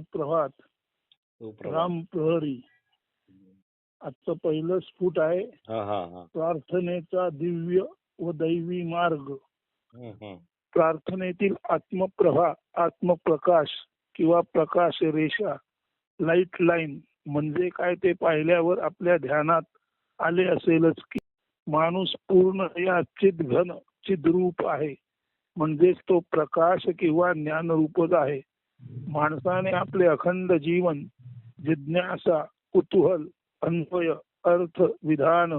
सुप्रभात. राम प्रहरी. आजचं पहिलं स्फुट आहे. प्रार्थनेचा दिव्य व दैवी मार्ग. प्रार्थनेतील आत्मप्रभा आत्मप्रकाश किंवा प्रकाश रेषा लाइट लाईन म्हणजे काय ते पाहिल्यावर आपल्या ध्यानात आले असेलच की माणूस पूर्ण या चिदघन चिद्रूप आहे. म्हणजेच तो प्रकाश किंवा ज्ञानरूपच आहे. माणसाने आपले अखंड जीवन जिज्ञासा कुतूहल अन्वय अर्थ विधान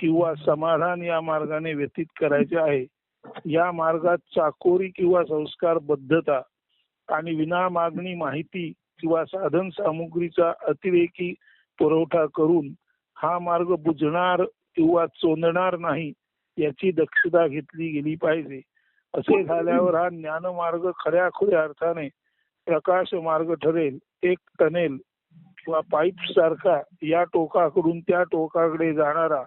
किंवा समाधान या मार्गाने व्यतीत करायचे आहे. या मार्गात चाकोरी किंवा संस्कार बद्धता आणि विना मागणी माहिती किंवा साधन सामुग्रीचा अतिरेकी पुरवठा करून हा मार्ग बुजणार किंवा चोंदणार नाही याची दक्षता घेतली गेली पाहिजे. असे झाल्यावर हा ज्ञानमार्ग खऱ्या खुऱ्या अर्थाने प्रकाश मार्ग ठरेल एक टनेल किंवा पाईप सारखा या टोकाकडून त्या टोकाकडे जाणारा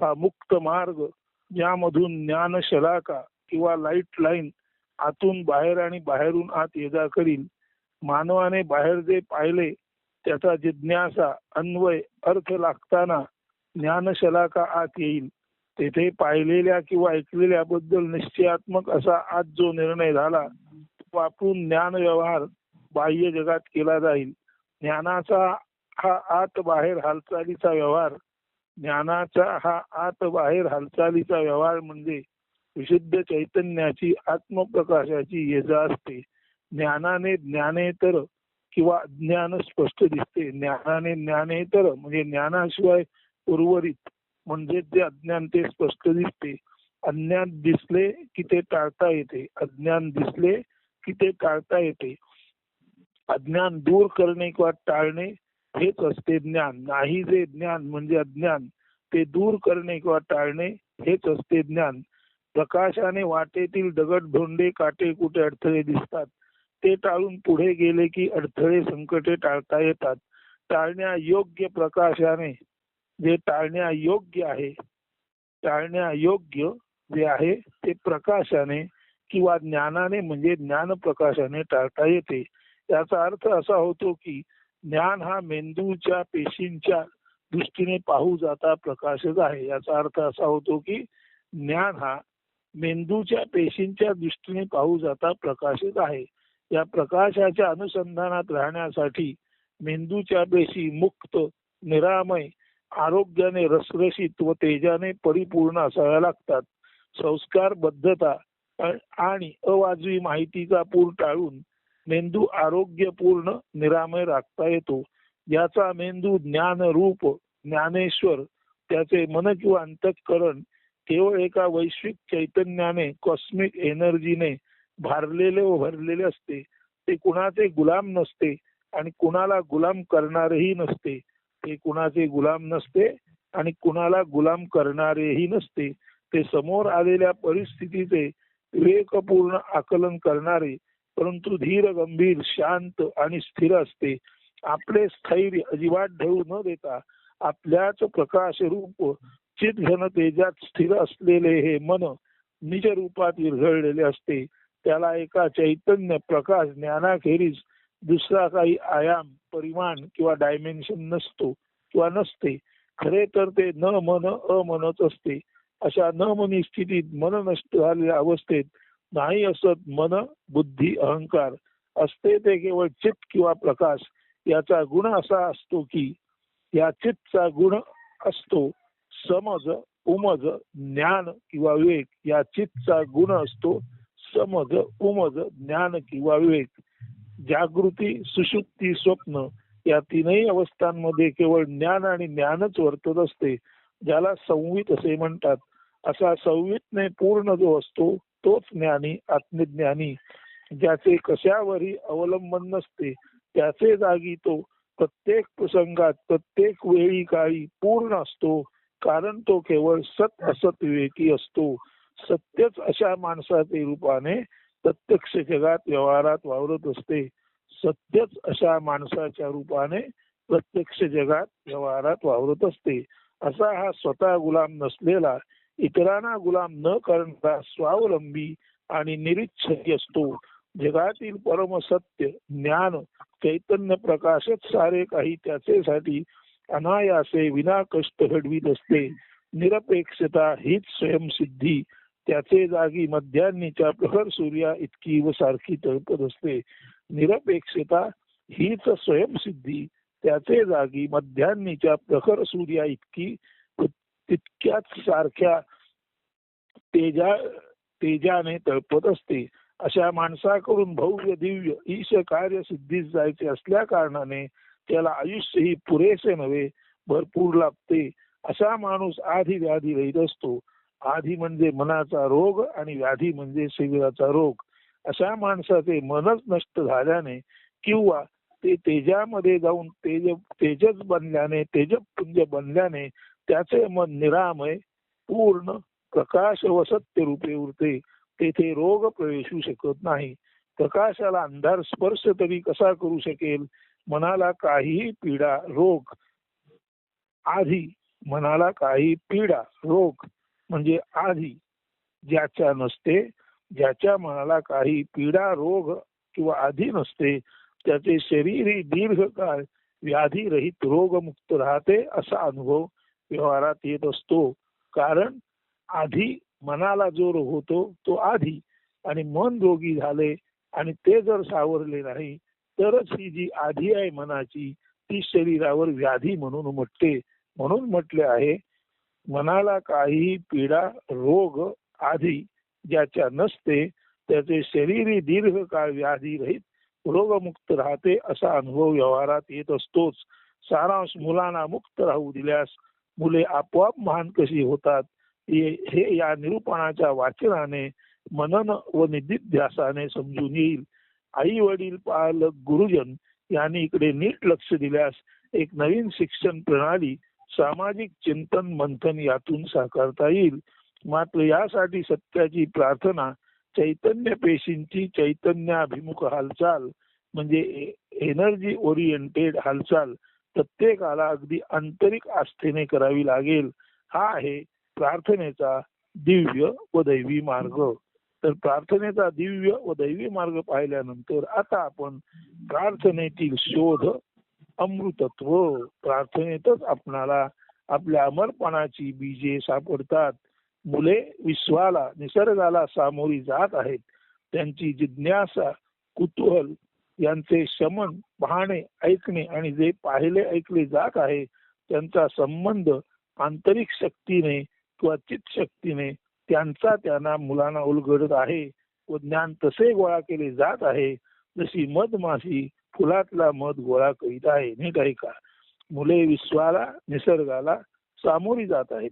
हा मुक्त मार्ग ज्यामधून ज्ञान शलाका किंवा लाइट लाईन आतून बाहेर आणि बाहेरून आत ये जा करील. मानवाने बाहेर जे पाहिले त्याचा जिज्ञासा अन्वय अर्थ लागताना ज्ञानशलाका आत येईल. तेथे पाहिलेल्या किंवा ऐकलेल्या बद्दल निश्चयात्मक असा आज जो निर्णय झाला वापरून ज्ञान व्यवहार बाह्य जगात केला जाईल. ज्ञानाचा हा आत बाहेर हालचालीचा व्यवहार ज्ञानाचा हा आत बाहेर हालचालीचा व्यवहार म्हणजे विशुद्ध चैतन्याची आत्मप्रकाशाची ये जा असते. ज्ञानाने ज्ञानेतर किंवा ज्ञान स्पष्ट दिसते. ज्ञानाने ज्ञानेतर म्हणजे ज्ञानाशिवाय उर्वरित म्हणजे जे अज्ञान ते स्पष्ट दिसते. अज्ञान दिसले की ते टाळता येते. अज्ञान दिसले की ते टाळता येते. अज्ञान दूर करणे किंवा टाळणे हेच असते ज्ञान. नाही जे ज्ञान म्हणजे अज्ञान ते दूर करणे किंवा टाळणे हेच असते ज्ञान. प्रकाशाने वाटेतील दगड धोंडे काटे कुठे अडथळे दिसतात ते टाळून पुढे गेले की अडथळे संकटे टाळता येतात. टाळण्यायोग्य प्रकाशाने जे टाळण्यायोग्य आहे टाळण्यायोग्य जे आहे ते प्रकाशाने किंवा ज्ञानाने म्हणजे ज्ञान प्रकाशाने टाळता येते. याचा अर्थ असा होतो की ज्ञान हा मेंदूच्या पेशींच्या दृष्टीने पाहू जाता प्रकाशच आहे. याचा अर्थ असा होतो की ज्ञान हा मेंदूच्या पेशींच्या दृष्टीने पाहू जाता प्रकाशित आहे. या प्रकाशाच्या अनुसंधानात राहण्यासाठी मेंदूच्या पेशी मुक्त निरामय आरोग्याने रसरशीत व तेजाने परिपूर्ण असाव्या लागतात. संस्कार बद्धता आणि अवाजवी माहितीचा पूर टाळून मेंदू आरोग्यपूर्ण निरामय राखता येतो. याचा मेंदू ज्ञान रूप ज्ञानेश्वर त्याचे मन किंवा अंतःकरण केवळ एका वैश्विक चैतन्याने कॉस्मिक एनर्जीने भारलेले व भरलेले असते. ते कुणाचे गुलाम नसते आणि कुणाला गुलाम करणारेही नसते. ते कुणाचे गुलाम नसते आणि कुणाला गुलाम करणारेही नसते. ते समोर आलेल्या परिस्थितीचे विवेकपूर्ण आकलन करणारे परंतु धीर गंभीर शांत आणि स्थिर असते. आपले स्थैर्य अजिबात ढळू न देता आपल्याच प्रकाश रूप चित घन तेजात स्थिर असलेले हे मन निज रूपात विरघळलेले असते. त्याला एका चैतन्य प्रकाश ज्ञानाखेरीज दुसरा काही आयाम परिमाण किंवा डायमेन्शन नसतो किंवा नसते. खरे तर ते न मन अमनच असते. अशा न मनी स्थितीत मन नष्ट झालेल्या अवस्थेत नाही असत मन बुद्धी अहंकार. असते ते केवळ चित्त किंवा प्रकाश. याचा गुण असा असतो की या चितचा गुण असतो समज उमज ज्ञान किंवा विवेक. या चितचा गुण असतो समज उमज ज्ञान किंवा विवेक. जागृती सुशुक्ती स्वप्न या तीनही अवस्थांमध्ये केवळ ज्ञान आणि ज्ञानच वर्तत असते. ज्याला संवित असे म्हणतात. असा संवितने पूर्ण जो असतो तोच ज्ञानी आत्मज्ञानी ज्याचे कशावरही अवलंबन नसते त्याचे जागी तो प्रत्येक प्रसंगात प्रत्येक वेळी काळी पूर्ण असतो कारण तो केवळ सत असत विवेकी असतो. सत्यच अशा माणसाचे रूपाने प्रत्यक्ष जगात व्यवहारात वावरत असते. सत्यच अशा माणसाच्या रूपाने प्रत्यक्ष जगात व्यवहारात वावरत असते. असा हा स्वतः गुलाम नसलेला इतरांना गुलाम न करणारा स्वावलंबी आणि निरीच्छरी असतो. जगातील परमसत्य ज्ञान चैतन्य प्रकाशच सारे काही त्याचेसाठी अनायासे विना कष्ट घडवीत असते. निरपेक्षता हीच स्वयंसिद्धी. त्याचे जागी मध्यान्नीच्या प्रखर सूर्या इतकी व सारखी तळपत असते. निरपेक्षता हीच स्वयंसिद्धी. त्याचे जागी मध्यान्नीच्या प्रखर सूर्या इतकी तितक्याच सारख्या तेजा तेजाने तळपत असते. अशा माणसाकडून भव्य दिव्य ईश कार्य सिद्धीस जायचे असल्या कारणाने त्याला आयुष्य ही पुरेसे नव्हे भरपूर लागते असा माणूस आधी व्याधी रहित असतो. आधी म्हणजे मनाचा रोग आणि व्याधी म्हणजे शरीराचा रोग. अशा माणसाचे मनच नष्ट झाल्याने किंवा ते तेजामध्ये जाऊन तेज तेजस बनल्याने तेजपुंज बनल्याने त्याचे मन निरामय पूर्ण प्रकाश व सत्य रूपे उरते. तेथे रोग प्रवेशू शकत नाही. प्रकाशाला अंधार स्पर्श तरी कसा करू शकेल? मनाला काहीही पीडा रोग. आधी मनाला काही पीडा रोग म्हणजे आधी ज्याच्या नसते ज्याच्या मनाला काही पीडा रोग किंवा आधी नसते त्याचे शरीर दीर्घकाळ व्याधी रहित रोगमुक्त राहते असा अनुभव व्यवहारात येत असतो. कारण आधी मनाला जो रोग होतो तो आधी आणि मन रोगी झाले आणि ते जर सावरले नाही तरच ही जी आधी आहे मनाची ती शरीरावर व्याधी म्हणून उमटते. म्हणून म्हटले आहे मनाला काही पीडा रोग आधी ज्याच्या नसते त्याचे शरीर दीर्घकाळ व्याधी रहित रोगमुक्त राहते असा अनुभव व्यवहारात येत असतोच. सारांश मुलांना मुक्त राहू दिल्यास मुले आपोआप महान कशी होतात हे या निरूपणाच्या वाचनाने मनन व निधीध्यासाने समजून येईल. आई वडील पालक गुरुजन यांनी इकडे नीट लक्ष दिल्यास एक नवीन शिक्षण प्रणाली सामाजिक चिंतन मंथन यातून साकारता येईल. मात्र यासाठी सत्याची प्रार्थना चैतन्य पेशींची चैतन्याभिमुख हालचाल म्हणजे एनर्जी ओरिएंटेड हालचाल प्रत्येकाला अगदी आंतरिक आस्थेने करावी लागेल. हा आहे प्रार्थनेचा दिव्य व दैवी मार्ग. तर प्रार्थनेचा दिव्य व दैवी मार्ग पाहिल्यानंतर आता आपण प्रार्थनेतील शोध अमृतत्व प्रार्थनेतच आपणाला आपल्या अमरपणाची बीजे सापडतात. मुले विश्वाला निसर्गाला सामोरी जात आहेत. त्यांची जिज्ञासा कुतूहल यांचे शमन पाहणे ऐकणे आणि जे पाहिले ऐकले जात आहे त्यांचा संबंध आंतरिक शक्तीने किंवा चित शक्तीने त्यांचा त्यांना मुलांना उलगडत आहे व ज्ञान तसे गोळा केले जात आहे जशी मधमाशी फुलातला मध गोळा करीत आहे. नीट ऐका मुले विश्वाला निसर्गाला सामोरी जात आहेत.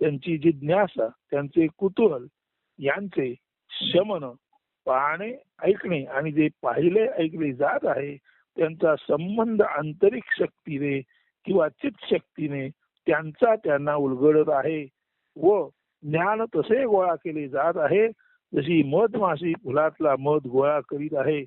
त्यांची जिज्ञासा त्यांचे कुतूहल यांचे शमन पाहणे ऐकणे आणि जे पाहिले ऐकले जात आहे त्यांचा संबंध आंतरिक शक्तीने किंवा चित शक्तीने त्यांचा त्यांना उलगडत आहे व ज्ञान तसे गोळा केले जात आहे जशी मधमाशी फुलातला मध गोळा करीत आहे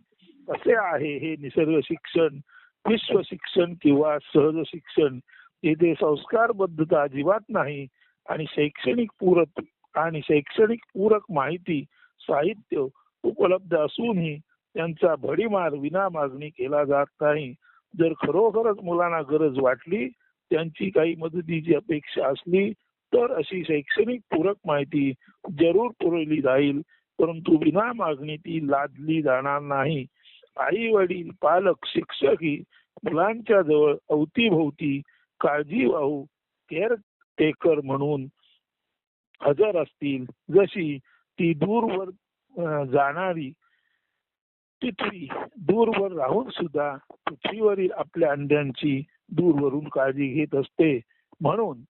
असे आहे हे निसर्ग शिक्षण विश्व शिक्षण किंवा सहज शिक्षण येथे संस्कारबद्धता अजिबात नाही आणि शैक्षणिक पूरक आणि शैक्षणिक पूरक माहिती साहित्य उपलब्ध असूनही त्यांचा भडीमार विना मागणी केला जात नाही. जर खरोखरच मुलांना गरज वाटली त्यांची काही मदतीची अपेक्षा असली तर अशी शैक्षणिक पूरक माहिती जरूर पुरवली जाईल. परंतु विना मागणी ती लादली जाणार नाही. आई वडील पालक शिक्षक ही मुलांच्या जवळ अवतीभोवती काळजी वाहू केअर टेकर म्हणून हजर असतील. जशी ती दूरवर जाणारी पृथ्वी दूरवर राहून सुद्धा पृथ्वीवरील आपल्या अंड्यांची दूरवरून काळजी घेत असते. म्हणून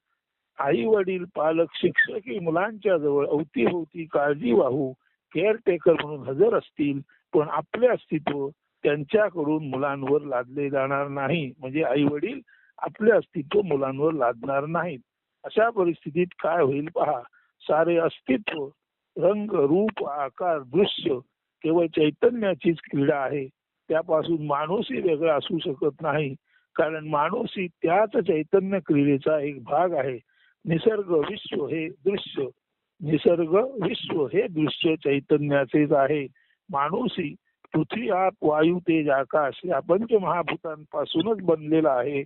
आई वडील पालक शिक्षक मुलांच्या जवळ अवतीभोवती काळजी वाहू केअर टेकर म्हणून हजर असतील पण आपले अस्तित्व त्यांच्याकडून मुलांवर लादले जाणार नाही. म्हणजे आई वडील आपले अस्तित्व मुलांवर लादणार नाहीत. अशा परिस्थितीत काय होईल पहा. सारे अस्तित्व रंग रूप आकार दृश्य केवळ चैतन्याचीच क्रीडा आहे. त्यापासून माणूसही वेगळा असू शकत नाही. कारण माणूस ही त्याच चैतन्य क्रीडेचा एक भाग आहे. निसर्ग विश्व हे दृश्य. निसर्ग विश्व हे दृश्य चैतन्याचेच आहे. माणूस पृथ्वी आत वायू तेज आकाश या पंचमहाभूतांपासूनच बनलेला आहे.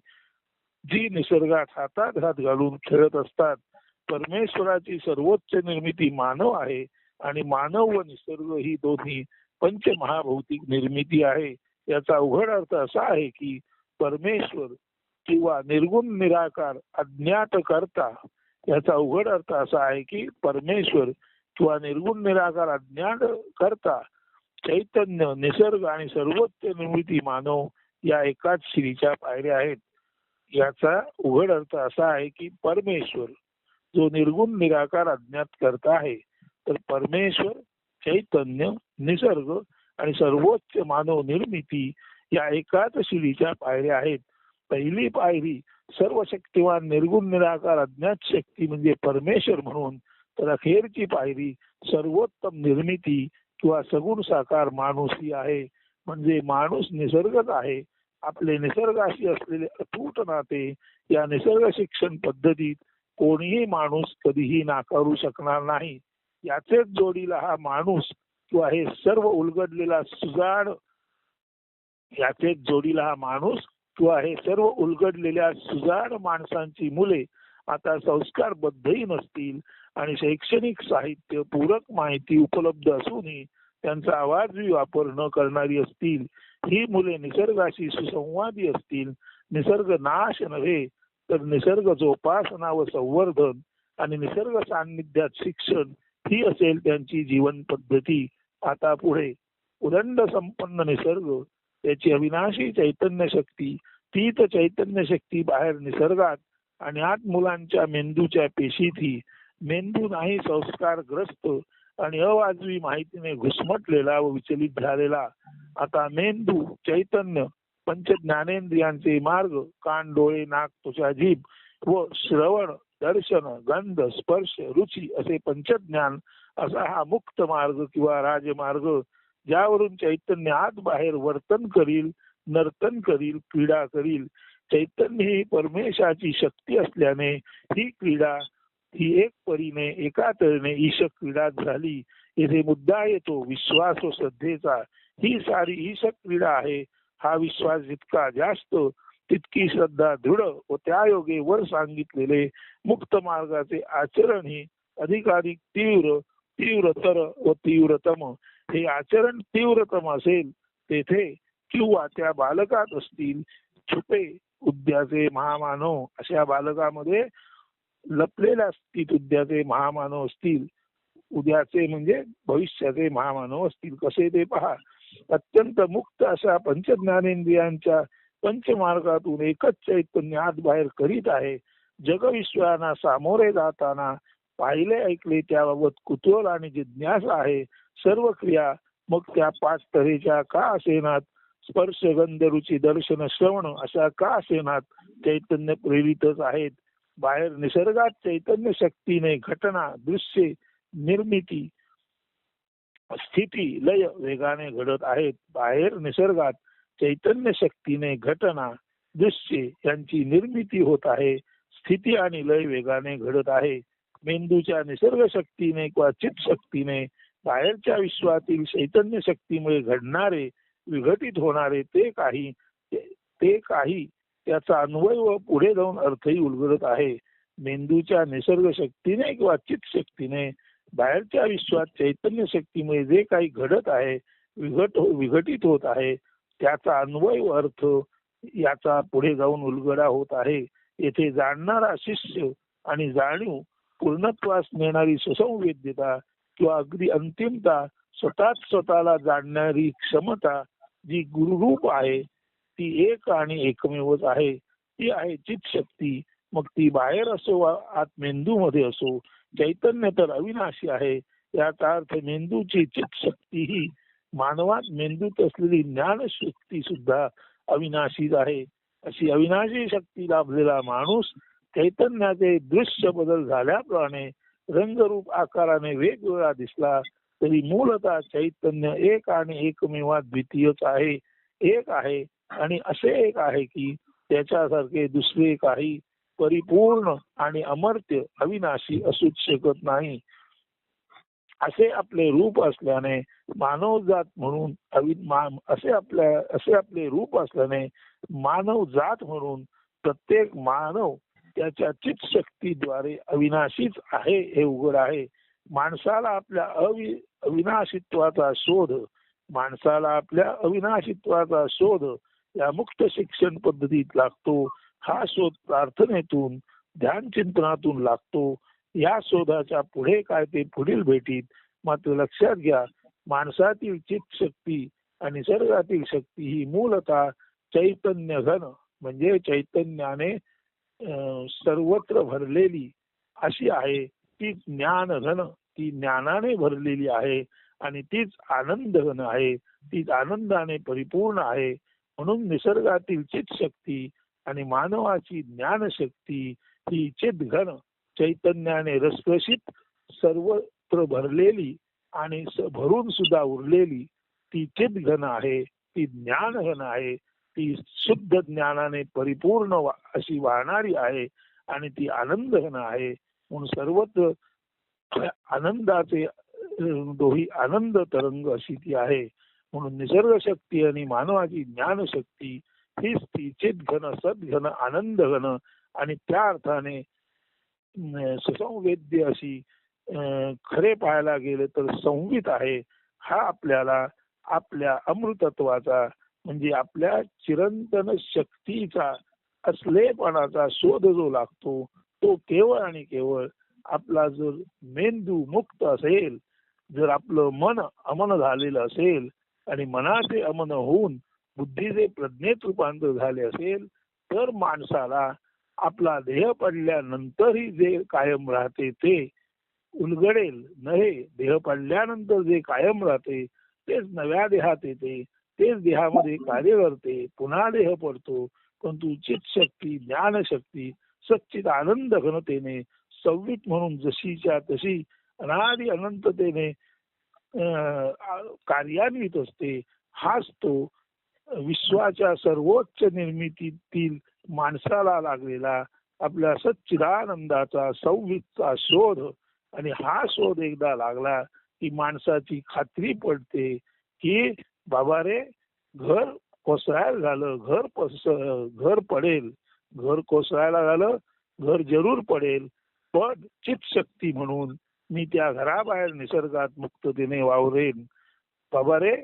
जी निसर्गात हातात हात घालून खेळत असतात. परमेश्वराची सर्वोच्च निर्मिती मानव आहे आणि मानव व निसर्ग ही दोन्ही पंचमहाभौतिक निर्मिती आहे. याचा उघड अर्थ असा आहे की परमेश्वर किंवा निर्गुण निराकार अज्ञात करता याचा उघड अर्थ असा आहे की परमेश्वर किंवा निर्गुण निराकार अज्ञात करता चैतन्य निसर्ग आणि सर्वोच्च निर्मिती मानव या एकाच श्रीच्या पायऱ्या आहेत. याचा उघड अर्थ असा आहे की परमेश्वर जो निर्गुण निराकार अज्ञात करता आहे तर परमेश्वर चैतन्य निसर्ग आणि सर्वोच्च मानव निर्मिती या एकाच शिडीच्या पायऱ्या आहेत. पहिली पायरी सर्व शक्तिवान निर्गुण निराकार अज्ञात शक्ती म्हणजे परमेश्वर म्हणून तर अखेरची पायरी सर्वोत्तम निर्मिती किंवा सगुण साकार माणूस ही आहे. म्हणजे माणूस निसर्गच आहे. आपले निसर्गाशी असलेले अतूट नाते या निसर्ग शिक्षण पद्धतीत कोणीही माणूस कधीही नाकारू शकणार नाही. याचेच जोडीला हा माणूस किंवा हे सर्व उलगडलेला सुजाड याचेच जोडीला हा माणूस किंवा हे सर्व उलगडलेल्या सुजाड माणसांची मुले आता संस्कारबद्धही नसतील आणि शैक्षणिक साहित्य पूरक माहिती उपलब्ध असूनही त्यांचा आवाजही वापर न करणारी असतील. ही मुले निसर्गाशी सुसंवादी असतील. निसर्ग नाश नव्हे तर निसर्ग जोपासना व संवर्धन आणि निसर्ग सान्निध्यात शिक्षण ही असेल त्यांची जीवन पद्धती. आता पुढे उदंड संपन्न निसर्ग त्याची अविनाशी चैतन्य शक्ती तीच चैतन्य शक्ती बाहेर निसर्गात आणि आत मुलांच्या मेंदूच्या पेशीतही मेंदू नाही संस्कारग्रस्त आणि अवाजवी माहितीने घुसमटलेला व विचलित झालेला आता मेंदू चैतन्य पंच ज्ञानेंद्रियांचे मार्ग कान डोळे नाक तुझ्या जीभ व श्रवण दर्शन गंध स्पर्श रुची असे पंचज्ञान असा हा मुक्त मार्ग किंवा राजमार्ग ज्यावरून चैतन्य आत बाहेर वर्तन करील नर्तन करील क्रीडा करील. चैतन्य ही परमेशाची शक्ती असल्याने ही क्रीडा ही एक परीने एका तऱ्हेने ईश क्रीडा झाली. येथे मुद्दा येतो विश्वास व श्रद्धेचा. ही सारी ईश क्रीडा आहे. हा विश्वास जितका जास्त तितकी श्रद्धा दृढ व त्या योगे वर सांगितलेले मुक्त मार्गाचे आचरण हे अधिकाधिक तीव्र तीव्रतर व तीव्रतम. हे आचरण तीव्रतम असेल तेथे किंवा त्या बालकात असतील छुपे उद्याचे महामानव अशा बालकामध्ये लपलेल्या स्थित उद्याचे महामानव असतील. उद्याचे म्हणजे भविष्याचे महामानव असतील. कसे ते पहा? अत्यंत मुक्त अशा पंचज्ञानेंद्रियांच्या पंचमार्गातून एकच चैतन्य आत बाहेर करीत आहे. जगविश्वाना सामोरे जाताना पाहिले ऐकले त्याबाबत कुतूहल आणि जिज्ञासा आहे. सर्व क्रिया मग त्या पाच तऱ्हेच्या का असेनात? स्पर्श गंध रुची दर्शन श्रवण अशा का असेनात चैतन्य प्रेरितच आहेत? बाहेर निसर्गात चैतन्य शक्तीने घटना दृश्य निर्मिती स्थिती लय वेगाने घडत आहेत. बाहेर निसर्गात चैतन्य शक्तीने घटना दृश्य यांची निर्मिती होत आहे. स्थिती आणि लय वेगाने घडत आहे. मेंदूच्या निसर्ग शक्तीने किंवा शक्तीने बाहेरच्या विश्वातील चैतन्य शक्तीमुळे घडणारे विघटित होणारे ते काही ते काही त्याचा अन्वय व पुढे जाऊन अर्थही उलगडत आहे. मेंदूच्या निसर्ग शक्तीने किंवा चित शक्तीने बाहेरच्या विश्वात चैतन्य शक्तीमुळे जे काही घडत आहे विघट हो, विघटित होत आहे त्याचा अन्वय अर्थ याचा पुढे जाऊन उलगडा होत आहे. येथे जाणणारा शिष्य आणि जाणीव पूर्णत्वास नेणारी सुसंवेद्यता किंवा अगदी अंतिमता स्वतःच स्वतःला जाणणारी क्षमता जी गुरुरूप आहे ती एक आणि एकमेवच आहे. ती आहे चित शक्ती. मग ती बाहेर असो वा आत मेंदूमध्ये असो चैतन्य तर अविनाशी आहे. याचा अर्थ मेंदूची चितशक्ती ही मानवात मेंदूत असलेली ज्ञान शक्ती सुद्धा अविनाशीच आहे. अशी अविनाशी शक्ती लाभलेला माणूस चैतन्याचे दृश्य बदल झाल्याप्रमाणे रंगरूप आकाराने वेगवेगळा दिसला तरी मूलतः चैतन्य एक आणि एकमेवा द्वितीयच आहे. एक आहे आणि असे एक आहे की त्याच्यासारखे दुसरे काही परिपूर्ण आणि अमर्त्य अविनाशी असूच शकत नाही. असे आपले रूप असल्याने मानव जात म्हणून असे आपल्या असे आपले रूप असल्याने मानव जात म्हणून प्रत्येक मानव त्याच्या चित शक्तीद्वारे अविनाशीच आहे हे उघड आहे. माणसाला आपल्या अवि अविनाशित्वाचा शोध माणसाला आपल्या अविनाशित्वाचा शोध या मुक्त शिक्षण पद्धतीत लागतो. हा शोध प्रार्थनेतून ध्यान चिंतनातून लागतो. या शोधाच्या पुढे काय ते पुढील भेटीत मात्र लक्षात घ्या माणसातील चित शक्ती आणि निसर्गातील शक्ती ही मूलतः चैतन्य घन म्हणजे चैतन्याने अं, सर्वत्र भरलेली अशी आहे. ती ज्ञान घन ती ज्ञानाने भरलेली आहे आणि तीच आनंद घन आहे. तीच आनंदाने परिपूर्ण आहे. म्हणून निसर्गातील चित शक्ती आणि मानवाची ज्ञानशक्ती ही चित घन चैतन्याने रसरशीत सर्वत्र भरलेली आणि भरून सुद्धा उरलेली ती चित घन आहे ती ज्ञान घन आहे ती शुद्ध ज्ञानाने परिपूर्ण अशी वाहणारी आहे आणि ती आनंद घन आहे. म्हणून सर्वत्र आनंदाचे दोही आनंद तरंग अशी ती आहे. म्हणून निसर्ग शक्ती आणि मानवाची ज्ञानशक्ती हे ती घन सद्घन आनंद घन आणि त्या अर्थाने सुसंवेद्य अशी खरे पाहायला गेले तर संवित आहे. हा आपल्याला आपल्या अमृतत्वाचा म्हणजे आपल्या चिरंतन शक्तीचा असलेपणाचा शोध जो लागतो तो केवळ आणि केवळ आपला जर मेंदू मुक्त असेल जर आपलं मन अमन झालेलं असेल आणि मनाचे अमन होऊन बुद्धीचे प्रज्ञेत रूपांतर झाले असेल तर माणसाला आपला देह पडल्यानंतरही जे कायम राहते ते उलगडेल. नव्हे देह पडल्यानंतर जे कायम राहते तेच नव्या देहात येते तेच देहामध्ये कार्य करते पुन्हा देह पडतो परंतु चित शक्ती ज्ञानशक्ती सच्चित आनंद घनतेने सव्वीत म्हणून जशीच्या तशी अनादि अनंततेने अं, कार्यान्वित असते हाच तो विश्वाच्या सर्वोच्च निर्मितीतील माणसाला लागलेला आपल्या सच्चिदानंदाचा संवितचा शोध आणि हा शोध एकदा लागला की माणसाची खात्री पडते की बाबा रे घर कोसळायला झालं घर पस घर पडेल घर कोसळायला झालं घर जरूर पडेल पण चित शक्ती म्हणून मी त्या घराबाहेर निसर्गात मुक्ततेने वावरेन. बाबा रे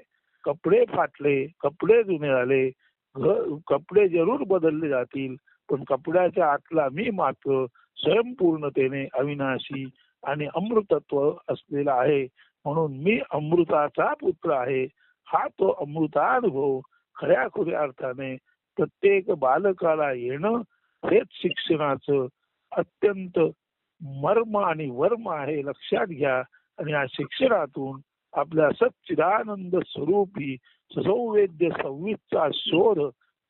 कपडे फाटले कपडे जुने झाले घर कपडे जरूर बदलले जातील पण कपड्याच्या आतला मी मात्र स्वयंपूर्णतेने अविनाशी आणि अमृतत्व असलेला आहे. म्हणून मी अमृताचा पुत्र आहे. हा तो अमृतानुभव खऱ्या खुऱ्या अर्थाने प्रत्येक बालकाला येणं हेच शिक्षणाचं अत्यंत मर्म आणि वर्म आहे. लक्षात घ्या आणि या शिक्षणातून आपल्या सच्चिदानंद स्वरूपी सौवेद्य संवितचा शोध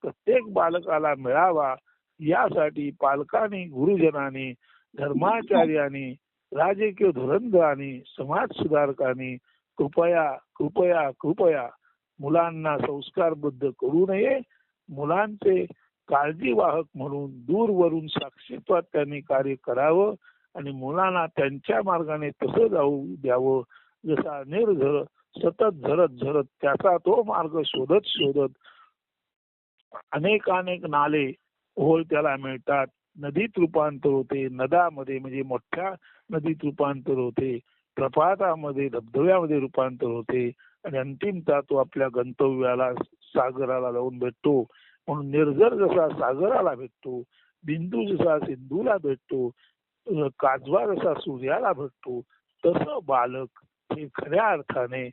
प्रत्येक बालकाला मिळावा यासाठी पालकांनी गुरुजनांनी धर्माचार्यांनी राजकीय धुरंधरांनी समाज सुधारकांनी कृपया कृपया कृपया मुलांना संस्कारबद्ध करू नये. मुलांचे काळजीवाहक म्हणून दूरवरून साक्षीत्वात त्यांनी कार्य करावं आणि मुलांना त्यांच्या मार्गाने तसं जाऊ द्यावं जसा निर्झर सतत झरत झरत त्याचा तो मार्ग शोधत शोधत अनेक अनेक नाले होल त्याला मिळतात. नदीत रूपांतर होते. नदामध्ये म्हणजे मोठ्या नदीत रूपांतर होते. प्रपातामध्ये धबधब्यामध्ये रूपांतर होते. आणि अंतिमता तो आपल्या गंतव्याला सागराला जाऊन भेटतो. म्हणून निर्जर जसा सागराला भेटतो बिंदू जसा सिंधूला भेटतो काजवा जसा सूर्याला भेटतो तसं बालक हे खऱ्या अर्थाने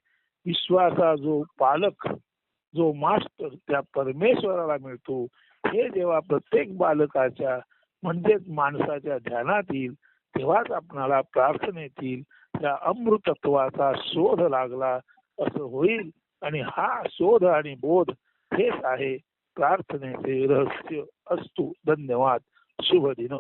विश्वाचा जो पालक जो मास्टर त्या परमेश्वराला मिळतो हे जेव्हा प्रत्येक बालकाच्या म्हणजेच माणसाच्या ध्यानात येईल तेव्हाच आपणाला प्रार्थनेतील त्या अमृतत्वाचा शोध लागला असं होईल. आणि हा शोध आणि बोध हेच आहे प्रार्थनेचे रहस्य असतो. धन्यवाद. शुभ दिन.